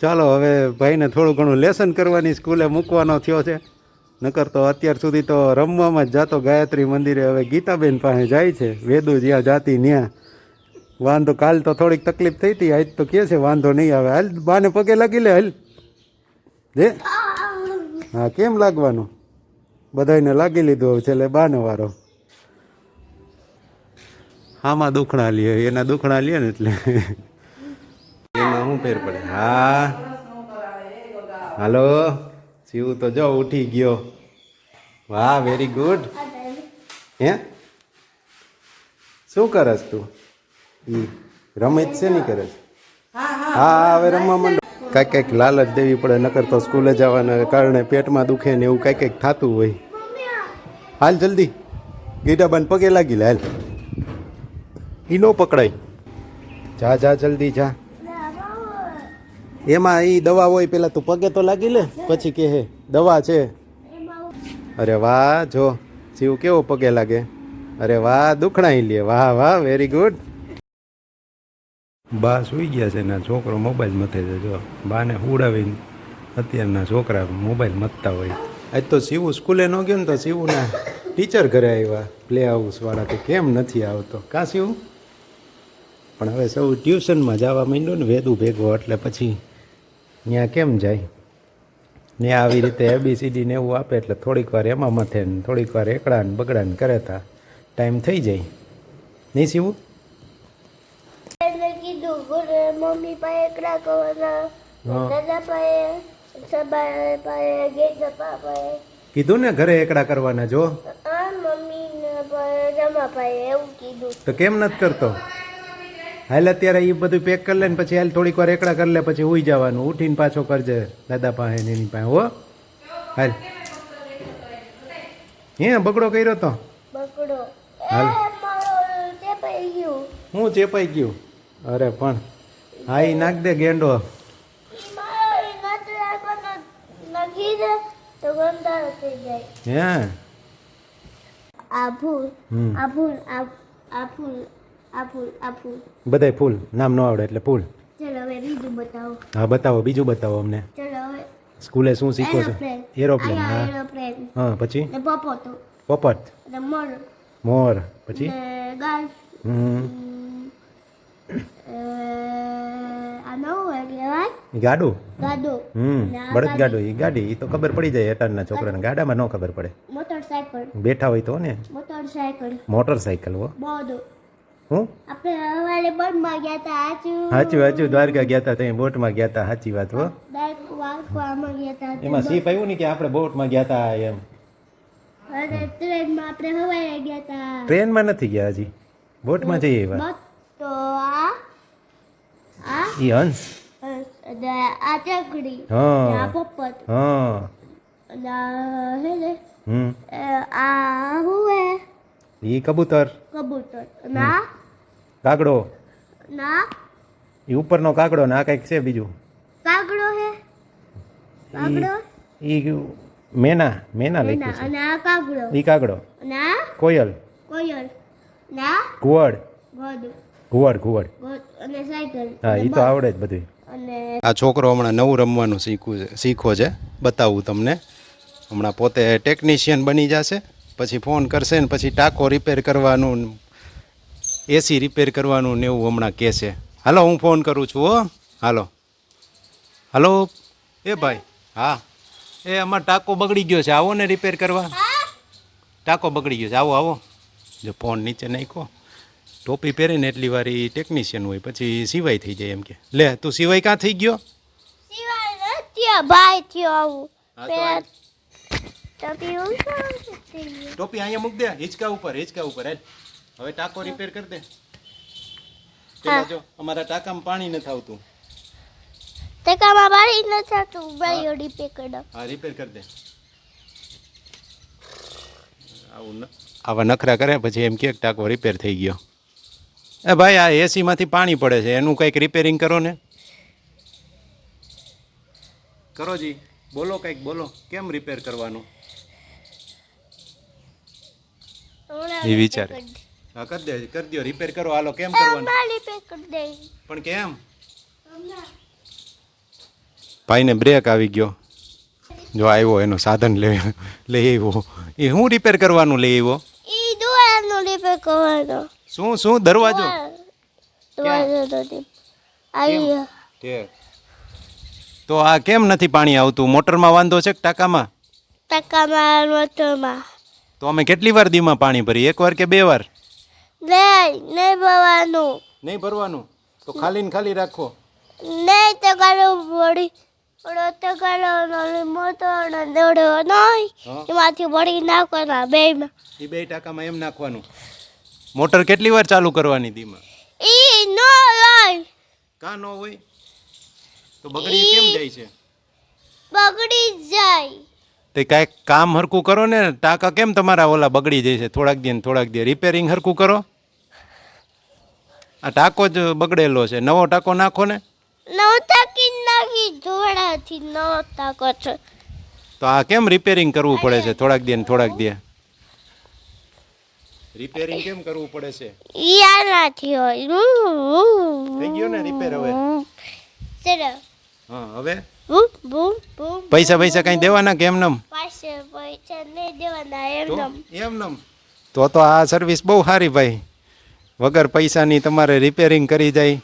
ચાલો, હવે ભાઈને થોડું ઘણું લેસન કરવાની સ્કૂલે મૂકવાનો થયો છે. નકર તો અત્યાર સુધી તો રમવામાં જ જાતો ગાયત્રી મંદિરે હવે ગીતાબેન પાસે જાય છે. વેદુ જ્યાં જાતી ત્યાં વાંધો, કાલ તો થોડીક તકલીફ થઈ હતી. આજ તો કે છે, વાંધો નહીં આવે. હાલ, બાને પગે લાગી લે, હાલ. દે હા, કેમ લાગવાનું? બધાને લાગી લીધું હવે છેલ્લે બાને વારો. આમાં દુખણા લે, એના દુખણા લે ને એટલે. શું પડે. હા. હાલો. શિવ તો જો ઉઠી ગયો. વાહ વેરી ગુડ હે? શું કરસ તું? ઈ રમેશ છે નહીં કરસ? હા, હવે રમવા માંડો. કાંઈક કાંઈક લાલચ દેવી પડે, નકર તો સ્કૂલે જવાના કારણે પેટમાં દુખે ને એવું કાંઈક કાંઈક થતું હોય. હાલ જલ્દી. ગીટાબાન પગે લાગી લે, હાલ. ઈ નો પકડાય. જા જા, જલ્દી જા. એમાં એ દવા હોય પેલા તું પગે તો લાગી લે પછી કે હે દવા છે. અરે વાહ જો જીવ કેવો પગે લાગે. અરે વાહ દુખણાઈ લે. વાહ વાહ વેરી ગુડ બા સુઈ ગયા છે ને છોકરો મોબાઈલ મથે છે જો. બાને ઉડાવીને અત્યારના છોકરા મોબાઈલ મથતા હોય. આજ તો શિવું સ્કૂલે ન ગયો ને તો શિવુના ટીચર ઘરે આવ્યા પ્લે હાઉસ વાળા કે કેમ નથી આવતો. કાં શિવું? પણ હવે સૌ ટ્યુશનમાં જવા માંડ્યો ને વેદું ભેગો એટલે પછી ત્યાં કેમ જાય? ને આવી રીતે એબીસીડી ને એવું આપે એટલે થોડીક વાર એમાં મથે ને થોડીક વાર એકડા ને બગડા ને કરે તા. ટાઈમ થઈ જાય. નહીં સીવું કીધું મમ્મી પાસે એકડા કરવાના દાદા પાસે સબા પાસે ગેટ પાસે. કીધું ને ઘરે એકડા કરવાના જો? આ મમ્મી રમા પાસે એવું કીધું. તો કેમ નથી કરતો? હાલ અત્યારે એ બધું પેક કરી લે ને પછી હાલ થોડીક વાર એકડા કરી લે પછી ઉઈ જવાનું. ઉઠીને પાછો કરજે દાદા પાસે એની પાસે હો? હાલ. હે બગડો કર્યો તો? બગડો. હાલ. હું ચેપાઈ ગયું? અરે પણ હા એ નાખ દે ગેંડો. હે? આ ફૂલ હમ. આ ફૂલ આ બધાય ફૂલ. નામ ન આવડે એટલે ફૂલ. ચલો હવે બીજું બતાવો. હા બતાવો બીજું બતાવો અમને. ચલો હવે. સ્કૂલે શું શીખો છો? એરોપ્લેન હા. હા પછી? પપત પોપટ. મોર. મોર. પછી? ગાય. હમ. ગાડું? ગાડો. હમ બળદ ગાડું. એ ગાડી એ તો ખબર પડી જાય અટાણના છોકરાને. ગાડામાં ન ખબર પડે. મોટરસાયકલ. બેઠા હોય તો ને? મોટરસાયકલ. મોટરસાયકલ હો. હું આપણે હવારે બંધમાં ગયા હતા આચું સાચું સાચું દ્વારકા ગયા હતા ત્યાં બોટમાં ગયા હતા સાચી વાત હો ડાયરેક્ટ વાંકવામાં ગયા હતા એમાં સીપ આવ્યું ને કે આપણે બોટમાં ગયા હતા એમ? અને ટ્રેનમાં આપણે હવારે ગયા હતા ટ્રેનમાં નથી ગયા હજી? બોટમાં જઈએ એવા? બસ તો આ આ ઈ હંસ? અને આ ચકડી હા. અને આ પોપટ હા. અને આ હે ને હમ. અ, આ શું હે? ઈ કબૂતર? કબૂતર અને આ કાગડો? ના. એ ઉપરનો કાગડો ને આ કંઈક છે બીજું? કાગડો હે. કાગડો? ઈ મેના મેના લખ્યું અને આ કાગડો. ઈ કાગડો? ના. કોયલ? કોયલ. ના. ઘુવડ? ગોડ ઘુવડ ઘુવડ. અને સાયકલ. હા ઈ તો આવડે જ બધું આ છોકરો હમણાં નવું રમવાનું શીખવું છે શીખવો છે. બતાવું તમને. હમણાં પોતે ટેકનિશિયન બની જશે પછી ફોન કરશે ને પછી ટાંકો રિપેર કરવાનું એસી રિપેર કરવાનું ને એવું હમણાં કહે છે. હાલો હું ફોન કરું છું હો. હાલો. હાલો. એ ભાઈ હા. એ અમારો ટાંકો બગડી ગયો છે. આવો ને રિપેર કરવા. ટાંકો બગડી ગયો છે. આવો આવો. જો ફોન નીચે નાખ્યો. ટોપી પહેરીને એટલી વાર એ ટેકનિશિયન હોય પછી સિવાય થઈ જાય એમ કે. લે તું સિવાય ક્યાં થઈ ગયો? ભાઈ થયો આવું. ટપી અહીંયા મૂક દે હિંચકા ઉપર હિંચકા ઉપર હેડ. હવે ટાંકો રિપેર કરી દે. પેલા જો અમારા ટાંકામાં પાણી નથી આવતું. તે કામાં બારી ન થતું ભાઈ ઓડી પે કરો હા રિપેર કરી દે. આવું ન- આવા નખરા કરે પછી એમ કે ટાંકો રિપેર થઈ ગયો. એ ભાઈ આ એસીમાંથી પાણી પડે છે. એનું કંઈક રિપેરિંગ કરો ને. કરો જી. બોલો કંઈક બોલો. કેમ રિપેર કરવાનું? એ વિચારે. હા કરી દે કરી દો રિપેર કરો. હાલો કેમ કરવાનું? પે કરી દે. પણ કેમ? ભાઈને બ્રેક આવી ગયો. જો આવ્યો એનું સાધન લે લઈ આવ્યો. એ શું રિપેર કરવાનું લઈ આવ્યો? એ દુવારનો રિપેર કરવાનો. શું શું દરવાજો? દરવાજો. તો આ કેમ નથી પાણી આવતું? મોટરમાં વાંધો છે કે ટાંકામાં? ટકામાં મોટરમાં. તો અમે કેટલી વાર દીમાં પાણી ભરી એક વાર કે બે વાર? નહીં નહીં ભરવાનું. નહીં ભરવાનું? તો ખાલી ને ખાલી રાખો. નહીં તો કરવું વળી પડો તો કરવાનો મોટો અને દોડો નહીં. એમાંથી વળી નાખવાના બેમાં એ બે ટકામાં એમ નાખવાનું. મોટર કેટલી વાર ચાલુ કરવાની દીમાં ઈ નો હોય. કા નો હોય? તો બગડી કેમ જાય છે? બગડી જાય. તે કાંઈક કામ હરખું કરો ને ટાંકા કેમ તમારા ઓલા બગડી જાય છે? થોડાક દે થોડાક દે રિપેરિંગ હરખું કરો. આ ટાંકો જ બગડેલો છે. નવો ટાંકો નાખો ને. કિન નાખી જોડાથી કછો તો આ કેમ રિપેરિંગ કરવું પડે છે? થોડાક દે થોડાક દે. રિપેરિંગ કેમ કરવું પડે છે? ઈ આનાથી હોય. થઈ ગયો ને રિપેર હવે? ચલો. હા હવે? પૈસા પૈસા કઈ દેવાના કે એમ નમ પાસે પૈસા નહીં દેવાના એમ તો એમ તો તો આ સર્વિસ બહુ સારી ભાઈ. વગર પૈસાની તમારે રિપેરિંગ કરી જાય.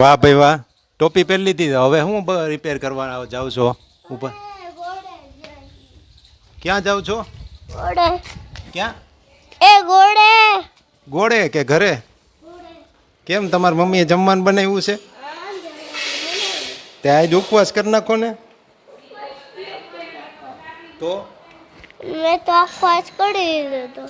વાહ ભાઈ વાહ. ટોપી પહેરી લીધી. હવે હું રિપેર કરવા જાઉં છો. ઉપર. ક્યાં જાઉં છો? ક્યાં? એ ગોળે. ગોળે કે ઘરે? કેમ તમારી મમ્મીએ જમવાનું બનાવ્યું છે? તે આજ ઉપવાસ કરી નાખો ને. તો? મેં તો આખો કરી લીધો.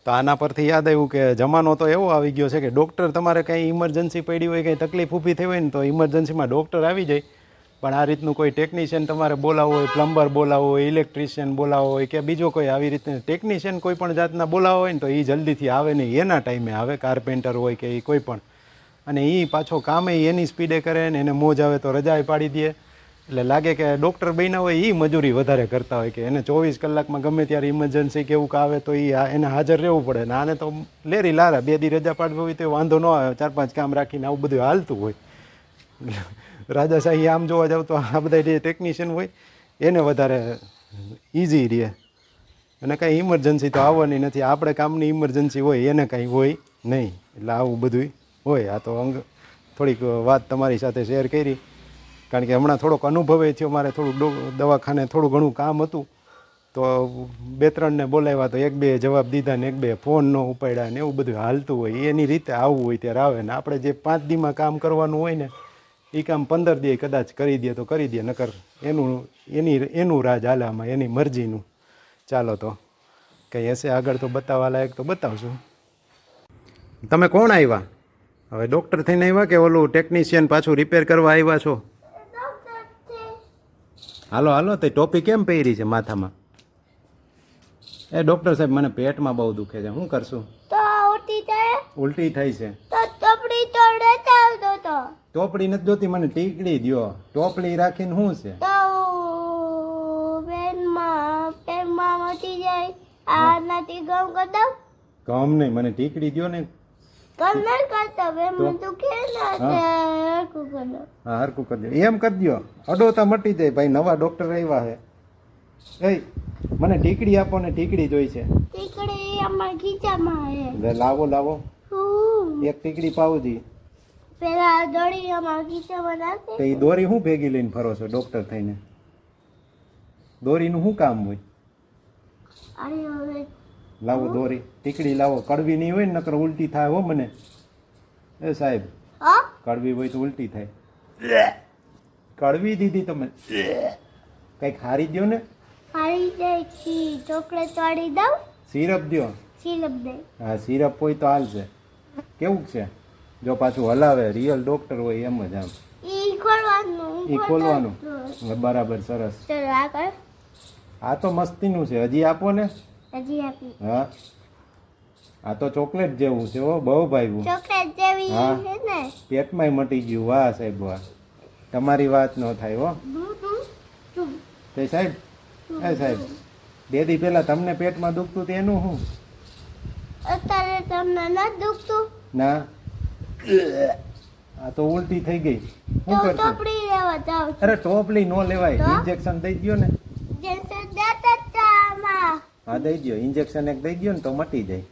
તો. આના પરથી યાદ આવ્યું કે જમાનો તો એવો આવી ગયો છે કે ડૉક્ટર તમારે કંઈ ઇમરજન્સી પડી હોય કંઈ તકલીફ ઊભી થઈ હોય ને તો ઇમરજન્સીમાં ડૉક્ટર આવી જાય. પણ આ રીતનું કોઈ ટેકનિશિયન તમારે બોલાવવો હોય પ્લમ્બર બોલાવવો હોય ઇલેક્ટ્રિશિયન બોલાવવો હોય કે બીજો કોઈ આવી રીતે ટેકનિશિયન કોઈ પણ જાતના બોલાવવો હોય ને તો એ જલ્દીથી આવે નહીં એના ટાઈમે આવે. કાર્પેન્ટર હોય કે એ કોઈ પણ. અને એ પાછો કામે એની સ્પીડે કરે ને એને મોજ આવે તો રજાએ પાડી દે. એટલે લાગે કે ડૉક્ટર બન્યા હોય એ મજૂરી વધારે કરતા હોય કે એને ચોવીસ કલાકમાં ગમે ત્યારે ઇમરજન્સી કે એવું આવે તો એ એને હાજર રહેવું પડે. ને આને તો લેરી લારા, બે દી રજા પાડવી હોય તો વાંધો ન આવે. ચાર પાંચ કામ રાખીને આવું બધું હાલતું હોય. રાજાશાહી આમ જોવા જાવ તો આ બધા જે ટેકનિશિયન હોય, એને વધારે ઇઝી રહે. અને કાંઈ ઇમરજન્સી તો આવવાની નથી. આપણે કામની ઇમરજન્સી હોય, એને કાંઈ હોય નહીં. એટલે આવું બધું હોય, આ તો અંગ થોડીક વાત તમારી સાથે શેર કરી. કારણ કે હમણાં થોડોક અનુભવે થયો, મારે થોડુંક દવાખાને થોડું ઘણું કામ હતું. તો બે ત્રણને બોલાવ્યા તો એક બે જવાબ દીધા ને એક બે ફોન ન ઉપાડ્યા ને એવું બધું હાલતું હોય. એની રીતે આવવું હોય ત્યારે આવે ને આપણે જે પાંચ દીમાં કામ કરવાનું હોય ને એ કામ પંદર દે કદાચ કરી દે તો કરી દે, નકર એનું એની એનું રાજ હાલે આમાં, એની મરજીનું. ચાલો તો, કંઈ હશે આગળ તો બતાવવા લાયક તો બતાવશું. તમે કોણ આવ્યા? હવે ડૉક્ટર થઈને આવ્યા કે ઓલું ટેકનિશિયન પાછું રિપેર કરવા આવ્યા છો? હાલો હાલો તે ટોપી કેમ પહેરી છે માથામાં? એ ડૉક્ટર સાહેબ મને પેટમાં બહુ દુખે છે. શું કરશું? ઉલટી થઈ છે. ટોપડી નથી જોતી મને ટીકડી દ્યો. ટોપડી રાખીને શું છે? ગમ નહીં મને ટીકડી દ્યો ને નહીં કરતા તું? કે તે હા. હરકું દો એમ કરી અડો અડોતા મટી જાય. ભાઈ નવા ડોક્ટર આવ્યા છે. એ મને ટીકડી આપો ને ટીકડી જોઈ છે. ટીકડી અમારા ખીચામાં હે લાવો લાવો. એક ટીકડી પાવજી પેલા દોડી અમારા ખીચામાં નાખે તો એ દોરી શું ભેગી લઈને ફરો છો ડોક્ટર થઈને? દોરીનું શું કામ હોય? અરે હવે લાવો દોરી. ટીકડી લાવો. કડવી નહીં હોય ને નકર ઉલટી થાય હો મને. એ સાહેબ હા? કડવી હોય તો ઉલટી થાય. કડવી દીધી તમે. કંઈક હારી દ્યો ને. હારી જાય છી. ચોકલેટ વાળી દઉં? સિરપ દ્યો. સિરપ દે હા સિરપ હોય તો હાલશે. કેવું છે? જો પાછું હલાવે રિયલ ડોક્ટર હોય એમ જ આમ. ઈ ખોલવાનું બરાબર સરસ. ચલો આગળ. આ તો મસ્તીનું છે. હજી આપો ને. હજી આપી. હા? આ તો ચોકલેટ જેવું છે હો બહુ ભાઈ ચોકલેટ જેવી. છે ને. પેટમાંય મટી ગયું. વાહ સાહેબ વાહ. તમારી વાત ન થાય હો. તે સાહેબ એ સાહેબ બે દી પહેલા તમને પેટમાં દુખતું તે એનું શું? અત્યારે તમને ન દુખતું? ના. આ તો ઉલટી થઈ ગઈ. શું કરશો? અરે ટોપલી નો લેવાય. ઇન્જેક્શન દઈ ગયો ને. હા દઈ ગયો ઇન્જેક્શન એક દઈ ગયો ને તો મટી જાય.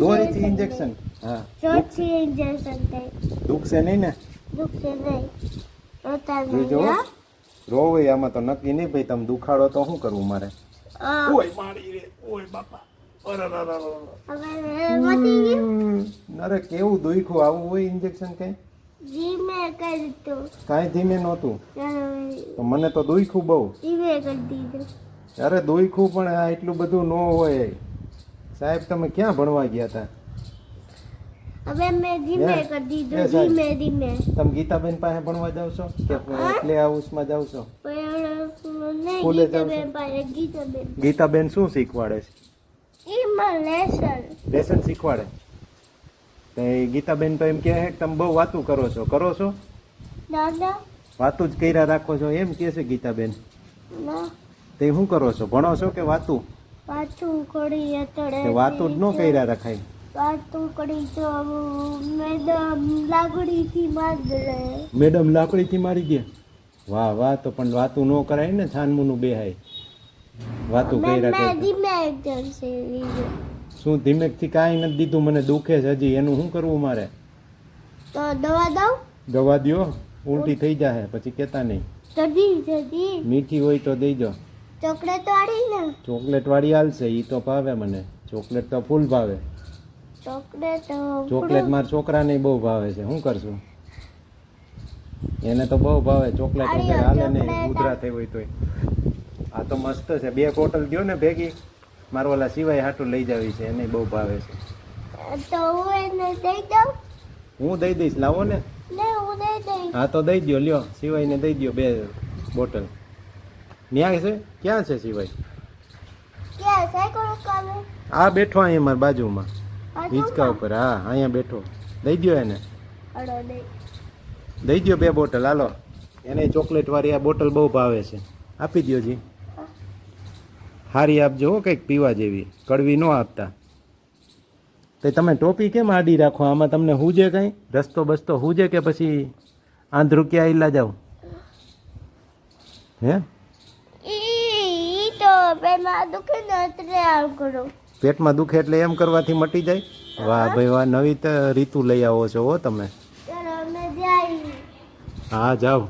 દોરીથી ઇન્જેક્શન હા. ચોથી ઇન્જેક્શન થાય દુખશે નહીં ને? દુખશે નહીં. રોતા નહીં રોવે આમાં તો નક્કી નહીં ભાઈ તમે દુખાડો તો શું કરવું મારે? ઓય મારી રે ઓય બાપા. હવે મટી ગયું. અરે કેવું દુખ્યું? આવું હોય ઇન્જેક્શન કે ધીમે કરતો દીધું કાંઈ ધીમે નહોતું. તો મને તો દુખ્યું બહુ. ધીમે કરી દીધું. અરે દોઈખું પણ આ એટલું બધું ન હોય. સાહેબ તમે ક્યાં ભણવા ગયા હતા? હવે મેં ધીમે કરી દીધું ધીમે ધીમે. તમે ગીતાબેન પાસે ભણવા જાવ છો કે પ્લે હાઉસમાં જાવ છો? સ્કૂલે જાવ ગીતાબેન શું શીખવાડે છે? લેસન લેસન શીખવાડે? તો ગીતાબેન તો એમ કહે છે કે તમે બહુ વાતું કરો છો. કરો છો? દાદા? વાતું જ કર્યા રાખો છો એમ કહે છે ગીતાબેન. ના. તે શું કરો છો? ભણો છો કે વાતું? પાછું કરી અતડે વાતું જ ન કર્યા રખાય. વાતું કરી તો મેડમ લાકડીથી માર દે મેડમ લાકડીથી મારી ગયા? વાહ વાહ તો પણ વાતું ન કરાય ને છાનમુનું બેહાય. વાતું કર્યા ધીમે શું ધીમેકથી કાંઈ નથી દીધું? મને દુખે છે હજી. એનું શું કરવું મારે? તો દવા દઉં? દવા દ્યો. ઉલટી થઈ જાય પછી કહેતા નહીં. મીઠી હોય તો દઈજો ચોકલેટ વાળી ને? ચોકલેટ વાળી હાલશે એ તો ભાવે મને. ચોકલેટ તો ફૂલ ભાવે. ચોકલેટ ચોકલેટ મારા છોકરાને બહુ ભાવે છે. શું કરશું? એને તો બહુ ભાવે. ચોકલેટ વગર હાલે નહીં. ઉધરા થઈ હોય તોય. આ તો મસ્ત છે. બે બોટલ દ્યો ને ભેગી. મારો ઓલા સિવાય હાટું લઈ જાવી છે. એને બહુ ભાવે છે. તો હું એને દઈ દઉં? હું દઈ દઈશ. લાવો ને. હું તો દઈ દ્યો. લ્યો. સિવાયને દઈ દ્યો બે બોટલ. ન્યાય છે? ક્યાં છે કામે આ બેઠો અહીંયા મારી બાજુમાં. હિંચકા ઉપર હા અહીંયા બેઠો. દઈ દ્યો એને. દઈ. દો દ્યો બે બોટલ હાલો. એને ચોકલેટ વાળી આ બોટલ બહુ ભાવે છે. આપી દ્યો જી. હારી આપજો હો કંઈક પીવા જેવી. કડવી ન આપતા. તો તમે ટોપી કેમ આડી રાખો? આમાં તમને હુજે કંઈ? રસ્તો બસ્તો હુજે કે પછી આંધ્રુ ક્યાં ઈલા જાવ હે? પેલા દુખે ને એટલે આમ કરું. પેટમાં દુખે એટલે એમ કરવાથી મટી જાય? વાહ ભાઈ વાહ નવી તો રીતુ લઈ આવો છો હો તમે. ચાલો અમે જાય હા જાઓ.